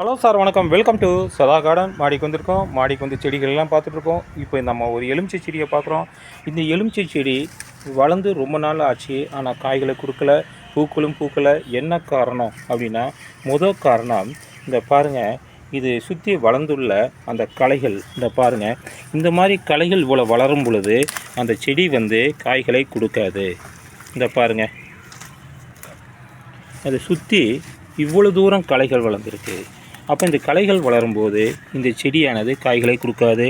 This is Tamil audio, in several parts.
ஹலோ சார் வணக்கம். வெல்கம் டு சதா கார்டன் மாடிக்கு வந்திருக்கோம். மாடிக்கு வந்து செடிகள்லாம் பார்த்துட்ருக்கோம். இப்போ நம்ம ஒரு எலுமிச்சை செடியை பார்க்குறோம். இந்த எலுமிச்சை செடி வளர்ந்து ரொம்ப நாள் ஆச்சு. ஆனால் காய்களை கொடுக்கல பூக்களும் பூக்கலை. என்ன காரணம் அப்படின்னா முதல் காரணம் இந்த பாருங்கள் இது சுற்றி வளர்ந்துள்ள அந்த களைகள். இந்த பாருங்கள் இந்த மாதிரி களைகள் இவ்வளோ வளரும் பொழுது அந்த செடி வந்து காய்களை கொடுக்காது. இந்த பாருங்கள் அதை சுற்றி இவ்வளோ தூரம் களைகள் வளர்ந்துருக்கு. அப்போ இந்த களைகள் வளரும்போது இந்த செடியானது காய்களை கொடுக்காது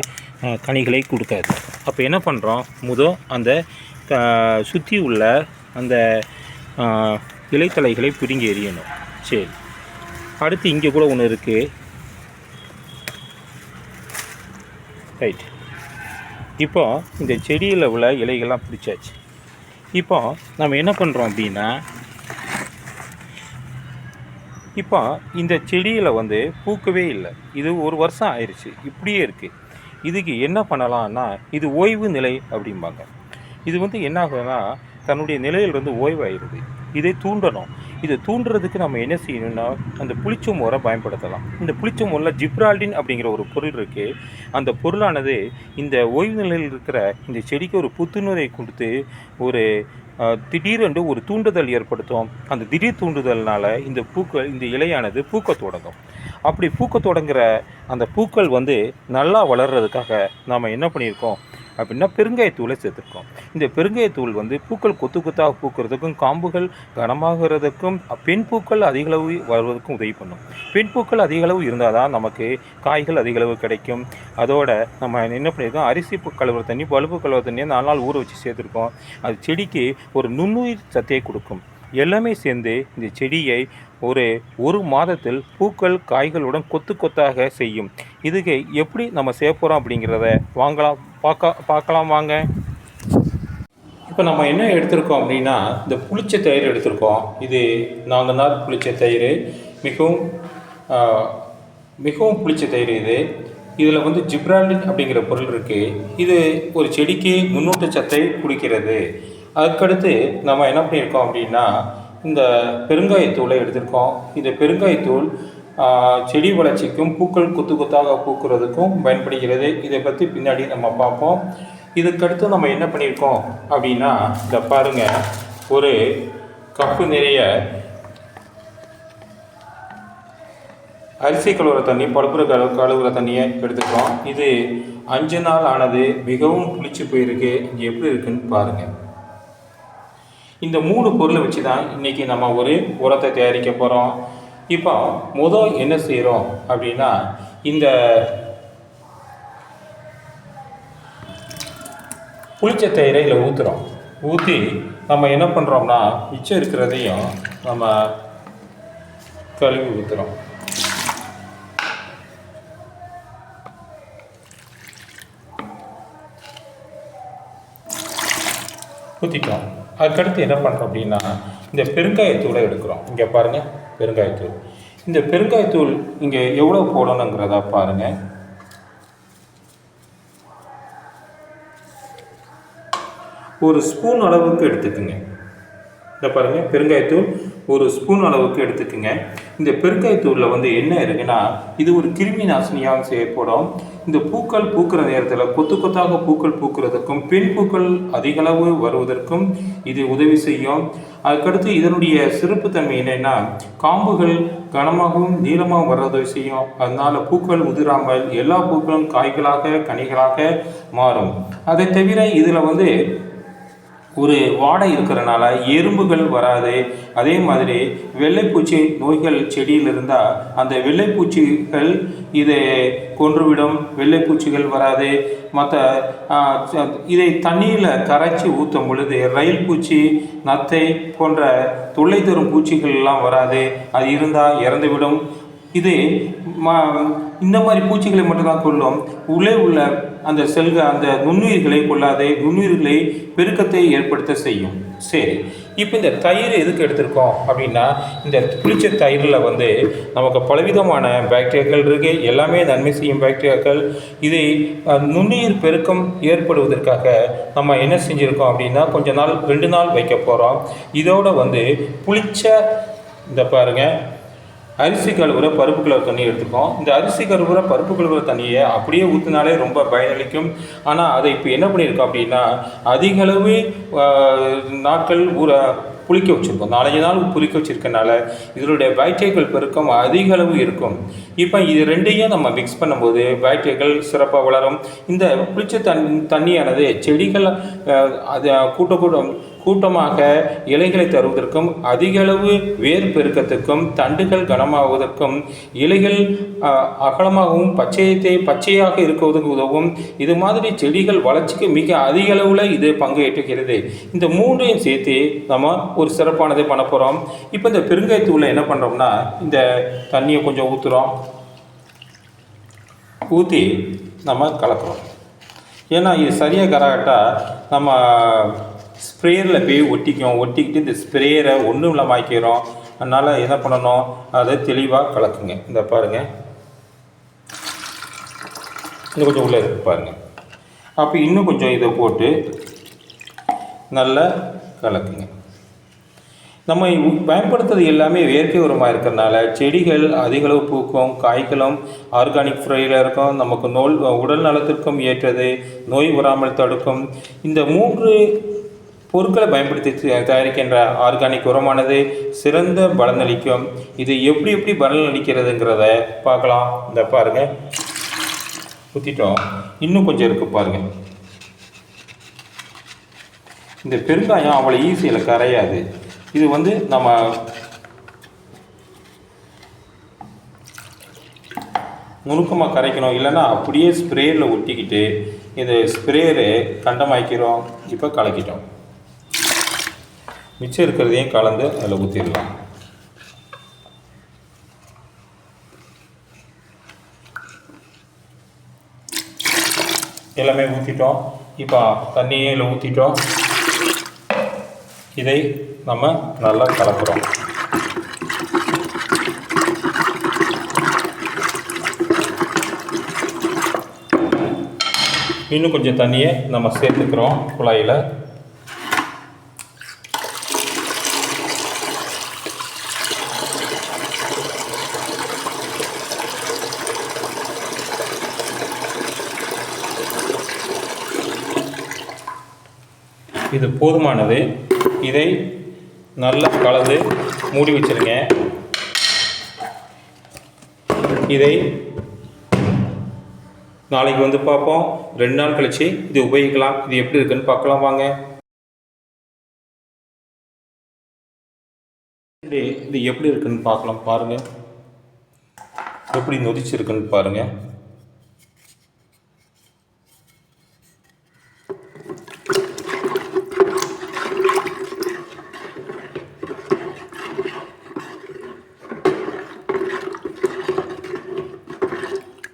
கனிகளை கொடுக்காது. அப்போ என்ன பண்ணுறோம் முதல் அந்த சுற்றி உள்ள அந்த இலைத்தலைகளை பிடுங்கி எறியணும். சரி. அடுத்து இங்கே கூட ஒன்று இருக்குது ரைட். இப்போ இந்த செடியில் உள்ள இலைகள்லாம் பிடிச்சாச்சு. இப்போ நம்ம என்ன பண்ணுறோம் அப்படின்னா இப்போ இந்த செடியில் வந்து பூக்கவே இல்லை. இது ஒரு வருஷம் ஆயிடுச்சு இப்படியே இருக்குது இதுக்கு என்ன பண்ணலாம்னா இது ஓய்வு நிலை அப்படிம்பாங்க. இது வந்து என்ன ஆகுதுன்னா தன்னுடைய நிலையிலிருந்து ஓய்வாயிருது இதை தூண்டணும். இதை தூண்டுறதுக்கு நம்ம என்ன செய்யணும்னா அந்த புளிச்ச மோரை பயன்படுத்தலாம். இந்த புளிச்ச மோரில் ஜிப்ரால்டின் அப்படிங்கிற ஒரு பொருள் இருக்குது அந்த பொருளானது இந்த ஓய்வு நிலையில் இருக்கிற இந்த செடிக்கு ஒரு புத்துணரை கொடுத்து ஒரு திடீரென்று ஒரு தூண்டுதல் ஏற்படுத்தும். அந்த திடீர் தூண்டுதல்னால் இந்த பூக்கள் இந்த இலையானது பூக்க தொடங்கும். அப்படி பூக்க தொடங்குற அந்த பூக்கள் வந்து நல்லா வளர்கிறதுக்காக நாம் என்ன பண்ணியிருக்கோம்? அப்படின்னா பெருங்காயத்தூளை சேர்த்துருக்கோம். இந்த பெருங்காயத்தூள் வந்து பூக்கள் கொத்து கொத்தாக பூக்கிறதுக்கும் காம்புகள் கனமாகிறதுக்கும் பெண் பூக்கள் அதிகளவு வருவதற்கும் உதவி பண்ணும். பெண் பூக்கள் அதிகளவு இருந்தால் தான் நமக்கு காய்கள் அதிகளவு கிடைக்கும். அதோட நம்ம என்ன பண்ணியிருக்கோம்? அரிசி பூ கழுவுற தண்ணி பழுப்பு கழுவுற தண்ணியை நாலு நாள் ஊற வச்சு சேர்த்துருக்கோம். அது செடிக்கு ஒரு நுண்ணுயிர் சத்தையை கொடுக்கும். எல்லாமே சேர்ந்து இந்த செடியை ஒரு ஒரு மாதத்தில் பூக்கள் காய்களுடன் கொத்து கொத்தாக செய்யும். இதுக்கு எப்படி நம்ம சேர்ப்போகிறோம் அப்படிங்கிறத வாங்கலாம் பார்க்க பார்க்கலாம் வாங்க. இப்போ நம்ம என்ன எடுத்திருக்கோம் அப்படின்னா இந்த புளிச்ச தயிர் எடுத்திருக்கோம். இது நாங்கள் நாள் புளிச்ச தயிர். மிகவும் மிகவும் புளிச்ச தயிர் இது. இதில் வந்து ஜிப்ராலின் அப்படிங்கிற பொருள் இருக்குது இது ஒரு செடிக்கு முன்னூட்ட சத்தை குடிக்கிறது. அதுக்கடுத்து நம்ம என்ன பண்ணியிருக்கோம் அப்படின்னா இந்த பெருங்காயத்தூளை எடுத்திருக்கோம். இந்த பெருங்காயத்தூள் செடி வளர்ச்சிக்கும் பூக்கள் குத்து குத்தாக பூக்கிறதுக்கும் பயன்படுகிறது. இதை பற்றி பின்னாடி நம்ம பார்ப்போம். இதுக்கடுத்து நம்ம என்ன பண்ணியிருக்கோம் அப்படின்னா இதை பாருங்க. ஒரு கப்பு நிறைய அரிசி கழுவுற தண்ணி பழுப்புற கழு கழுவுற தண்ணியை எடுத்துக்கிறோம் இது அஞ்சு நாள் ஆனது மிகவும் புளிச்சு போயிருக்கு. இங்கே எப்படி இருக்குன்னு பாருங்கள் இந்த மூணு பொருளை வச்சு தான் இன்றைக்கி நம்ம ஒரு உரத்தை தயாரிக்க போகிறோம் இப்போ முதல் என்ன செய்கிறோம் அப்படின்னா இந்த புளிச்ச தயிரை இதில் ஊற்றுறோம் ஊற்றி நம்ம என்ன பண்ணுறோம்னா மிச்சம் இருக்கிறதையும் நம்ம கழுவி ஊற்றுறோம் ஊற்றிட்டோம் அதுக்கடுத்து என்ன பண்ணுறோம் அப்படின்னா இந்த பெருங்காயத்தூளை எடுக்கிறோம். இங்கே பாருங்கள் பெருங்காயத்தூள். இந்த பெருங்காயத்தூள் இங்கே எவ்வளோ போடணுங்கிறதா பாருங்கள் ஒரு ஸ்பூன் அளவுக்கு எடுத்துக்கோங்க. இந்த பாருங்கள் பெருங்காயத்தூள். ஒரு ஸ்பூன் அளவுக்கு எடுத்துக்கோங்க. இந்த பெருங்காயத்தூளில் வந்து என்ன இருக்குன்னா இது ஒரு கிருமி நாசினியாக செய்யப்படும். இந்த பூக்கள் பூக்கிற நேரத்தில் கொத்து கொத்தாக பூக்கள் பூக்கிறதுக்கும் பெண் பூக்கள் அதிகளவு வருவதற்கும் இது உதவி செய்யும். அதுக்கடுத்து இதனுடைய சிறப்புத்தன்மை என்னென்னா காம்புகள் கனமாகவும் நீளமாகவும் வர்றதை செய்யும். அதனால் பூக்கள் உதிராமல் எல்லா பூக்களும் காய்களாக கனிகளாக மாறும். அதை தவிர இதில் வந்து ஒரு வாடை இருக்கிறனால எறும்புகள் வராது. அதே மாதிரி வெள்ளைப்பூச்சி நோய்கள் செடியில் இருந்தால் அந்த வெள்ளைப்பூச்சிகள் இதை கொன்றுவிடும் வெள்ளைப்பூச்சிகள் வராது. மற்ற இதை தண்ணியில் கரைச்சி ஊற்றும் பொழுது ரயில் பூச்சி நத்தை போன்ற தொல்லை தரும் பூச்சிகள் எல்லாம் வராது. அது இருந்தால் இறந்துவிடும். இது ம இந்த மாதிரி பூச்சிகளை மட்டும்தான் கொள்ளும் உள்ளே உள்ள அந்த செல்க அந்த நுண்ணுயிர்களை கொள்ளாதே நுண்ணுயிர்களை பெருக்கத்தை ஏற்படுத்த செய்யும். சரி இப்போ இந்த தயிர் எதுக்கு எடுத்திருக்கோம் அப்படின்னா இந்த புளிச்ச தயிரில் வந்து நமக்கு பலவிதமான பாக்டீரியாக்கள் இருக்குது எல்லாமே நன்மை செய்யும் பாக்டீரியாக்கள் இதை நுண்ணுயிர் பெருக்கம் ஏற்படுவதற்காக நம்ம என்ன செஞ்சுருக்கோம் அப்படின்னா கொஞ்ச நாள் ரெண்டு நாள் வைக்க போகிறோம் இதோட வந்து புளிச்ச இந்த பாருங்கள் அரிசி கழுவுற பருப்பு கழுவுற தண்ணி எடுத்துக்கோம் இந்த அரிசி கழுவுற பருப்பு கழுவுற தண்ணியை அப்படியே ஊற்றினாலே ரொம்ப பயனளிக்கும். ஆனால் அதை இப்போ என்ன பண்ணியிருக்கோம் அப்படின்னா அதிகளவு நாட்கள் ஊற புளிக்க வச்சுருக்கோம். நாலஞ்சு நாள் புளிக்க வச்சிருக்கனால இதனுடைய பாக்டீரியாக்கள் பெருக்கம் அதிக அளவு இருக்கும். இப்போ இது ரெண்டையும் நம்ம மிக்ஸ் பண்ணும்போது பாக்டீரியாக்கள் சிறப்பாக வளரும். இந்த புளிச்ச தண் தண்ணியானது செடிகள் அது கூட்ட கூட்டம் கூட்டமாக இலைகளை தருவதற்கும் அதிக அளவு வேர் பெருக்கத்துக்கும் தண்டுகள் கனமாவதற்கும் இலைகள் அகலமாகவும் பச்சையத்தை பச்சையாக இருக்குவதற்கு உதவும். இது மாதிரி செடிகள் வளர்ச்சிக்கு மிக அதிக அளவில் இது பங்கேற்றுகிறது இந்த மூன்றையும் சேர்த்து நம்ம ஒரு சிறப்பானதே பண்ண போகிறோம் இப்போ இந்த பெருங்காயத்தூளை என்ன பண்ணுறோம்னா இந்த தண்ணியை கொஞ்சம் ஊற்றுறோம் ஊற்றி நம்ம கலக்கிறோம். ஏன்னா இது சரியாக கராட்டா நம்ம ஸ்ப்ரேயரில் போய் ஒட்டிக்கும். ஒட்டிக்கிட்டு இந்த ஸ்ப்ரேயரை ஒன்றும் இல்லாமல் ஆக்கிறோம் அதனால் என்ன பண்ணணும்? அதை தெளிவாக கலக்குங்க. இந்த பாருங்கள் இன்னும் கொஞ்சம் உள்ளே இருக்கு பாருங்கள் அப்போ இன்னும் கொஞ்சம் இதை போட்டு நல்லா கலக்குங்க. நம்ம பயன்படுத்துறது எல்லாமே இயற்கை உரமாக இருக்கிறனால செடிகள் அதிகளவு பூக்கும் காய்களும் ஆர்கானிக் ஃப்ரையில் இருக்கும். நமக்கு நோல் உடல் நலத்திற்கும் ஏற்றது நோய் வராமல் தடுக்கும். இந்த மூன்று பொருட்களை பயன்படுத்தி தயாரிக்கின்ற ஆர்கானிக் உரமானது சிறந்த பலனளிக்கும் இது எப்படி எப்படி பலனளிக்கிறதுங்கிறத பார்க்கலாம். இந்த பாருங்க. ஊற்றிட்டோம் இன்னும் கொஞ்சம் இருக்குது பாருங்க. இந்த பெருங்காயம் அவ்வளோ ஈஸியில் கரையாது. இது வந்து நம்ம நுணுக்கமாக கரைக்கணும் இல்லைன்னா அப்படியே ஸ்ப்ரேயரில் ஒட்டிக்கிட்டு இது ஸ்ப்ரேயரு கண்டமாக்கிறோம் இப்போ கலக்கிட்டோம். மிச்சம் இருக்கிறதையும் கலந்து அதில் ஊற்றிடலாம் எல்லாமே ஊற்றிட்டோம் இப்போ தண்ணியும் இதில் ஊற்றிட்டோம் இதை நம்ம நல்லா கலக்குறோம். இன்னும் கொஞ்சம் தண்ணியை நம்ம சேர்த்துக்கிறோம் குழாயில். இது போதுமானது. இதை நல்லா கலந்து மூடி வச்சிருங்க. இதை நாளைக்கு வந்து பார்ப்போம். ரெண்டு நாள் கழிச்சு இது உபயோகிக்கலாம். இது எப்படி இருக்குன்னு பார்க்கலாம் வாங்க. இது எப்படி இருக்குன்னு பார்க்கலாம் பாருங்கள் எப்படி நொதிச்சிருக்குன்னு பாருங்கள்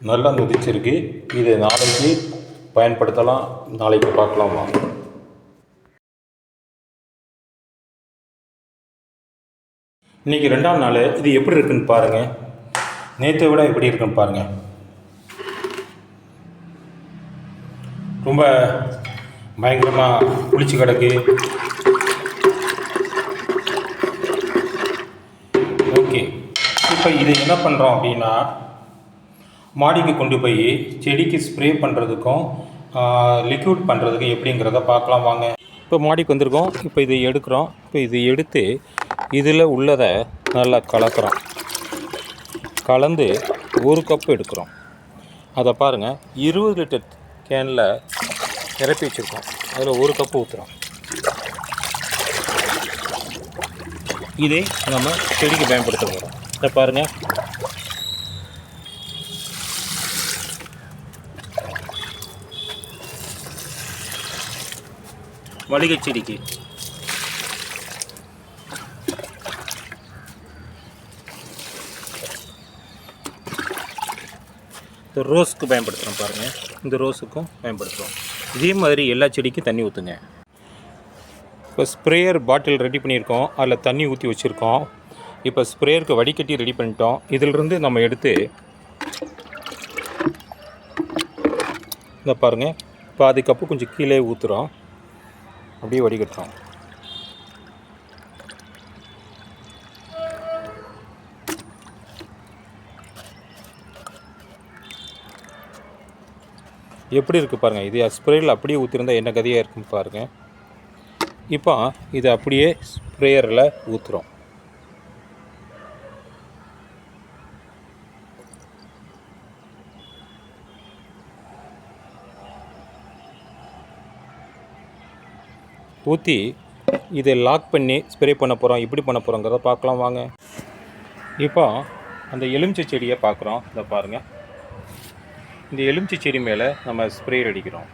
நல்லா நொதிச்சிருக்கு. இதை நாளைக்கு பயன்படுத்தலாம். நாளைக்கு பார்க்கலாம் வாங்க. இன்னைக்கு ரெண்டாம் நாள். இது எப்படி இருக்குன்னு பாருங்கள் நேற்றை விட எப்படி இருக்குன்னு பாருங்கள் ரொம்ப பயங்கரமாக குளிச்சு கிடக்கு. ஓகே. இப்போ இது என்ன பண்ணுறோம் அப்படின்னா மாடிக்கு கொண்டு போய் செடிக்கு ஸ்ப்ரே பண்ணுறதுக்கும் லிக்யூட் பண்ணுறதுக்கும் எப்படிங்கிறத பார்க்கலாம் வாங்க. இப்போ மாடிக்கு வந்திருக்கோம். இப்போ இதை எடுக்கிறோம். இப்போ இதை எடுத்து இதில் உள்ளதை நல்லா கலக்கிறோம். கலந்து ஒரு கப் எடுக்கிறோம். அதை பாருங்கள் இருபது லிட்டர் கேனில் நிரப்பி வச்சுருக்கோம். அதில் ஒரு கப்பு ஊற்றுறோம் இதை நம்ம செடிக்கு பயன்படுத்த போகிறோம் இதை பாருங்கள் மளிகை செடிக்கு இந்த ரோஸ்க்கு பயன்படுத்துகிறோம் பாருங்கள் இந்த ரோஸுக்கும் பயன்படுத்துகிறோம் இதே மாதிரி எல்லா செடிக்கும் தண்ணி ஊற்றுங்க இப்போ ஸ்ப்ரேயர் பாட்டில் ரெடி பண்ணியிருக்கோம். அதில் தண்ணி ஊற்றி வச்சுருக்கோம். இப்போ ஸ்ப்ரேயருக்கு வடிகட்டி ரெடி பண்ணிட்டோம். இதிலிருந்து நம்ம எடுத்து இந்த பாருங்கள் பாதி கப்பு கொஞ்சம் கீழே ஊற்றுறோம் அப்படியே வடிகட்டுறோம். எப்படி இருக்குது பாருங்கள் இது ஸ்ப்ரேயில் அப்படியே ஊற்றிருந்தால் என்ன கதையாக இருக்குன்னு பாருங்கள் இப்போ இது அப்படியே ஸ்ப்ரேயரில் ஊற்றுறோம் ஊற்றி இதை லாக் பண்ணி ஸ்ப்ரே பண்ண போகிறோம் எப்படி பண்ண போகிறோங்கிறத பார்க்கலாம் வாங்க. இப்போ அந்த எலுமிச்சை செடியை பார்க்குறோம். இதை பாருங்கள் இந்த எலுமிச்சை செடி மேலே நம்ம ஸ்ப்ரே அடிக்கிறோம்.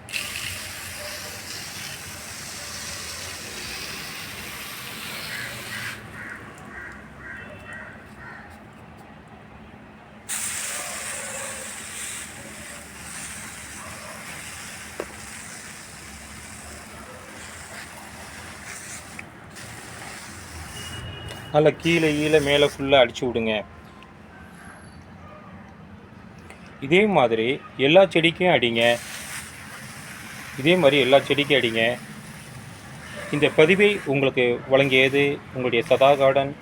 நல்லா கீழே கீழே மேலே ஃபுல்லாக அடிச்சு விடுங்க. இதே மாதிரி எல்லா செடிக்கும் அடிங்க. இதே மாதிரி எல்லா செடிக்கும் அடிங்க. இந்த பதிவை உங்களுக்கு வழங்கியது உங்களுடைய சதா கார்டன்.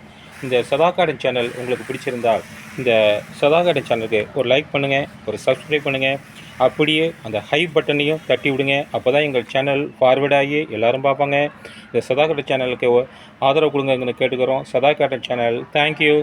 இந்த சதா கார்டன் சேனல் உங்களுக்கு பிடிச்சிருந்தால் இந்த சதா கார்டன் சேனலுக்கு ஒரு லைக் பண்ணுங்கள் ஒரு சப்ஸ்கிரைப் பண்ணுங்கள் அப்படியே அந்த ஹை பட்டனையும் தட்டி விடுங்க. அப்போ தான் எங்கள் சேனல் ஃபார்வேர்ட் ஆகி எல்லோரும் பார்ப்பாங்க. இந்த சதாகட்ட சேனலுக்கு ஆதரவு கொடுங்கன்னு கேட்டுக்கிறோம். சதாகட்ட சேனல் தேங்க்யூ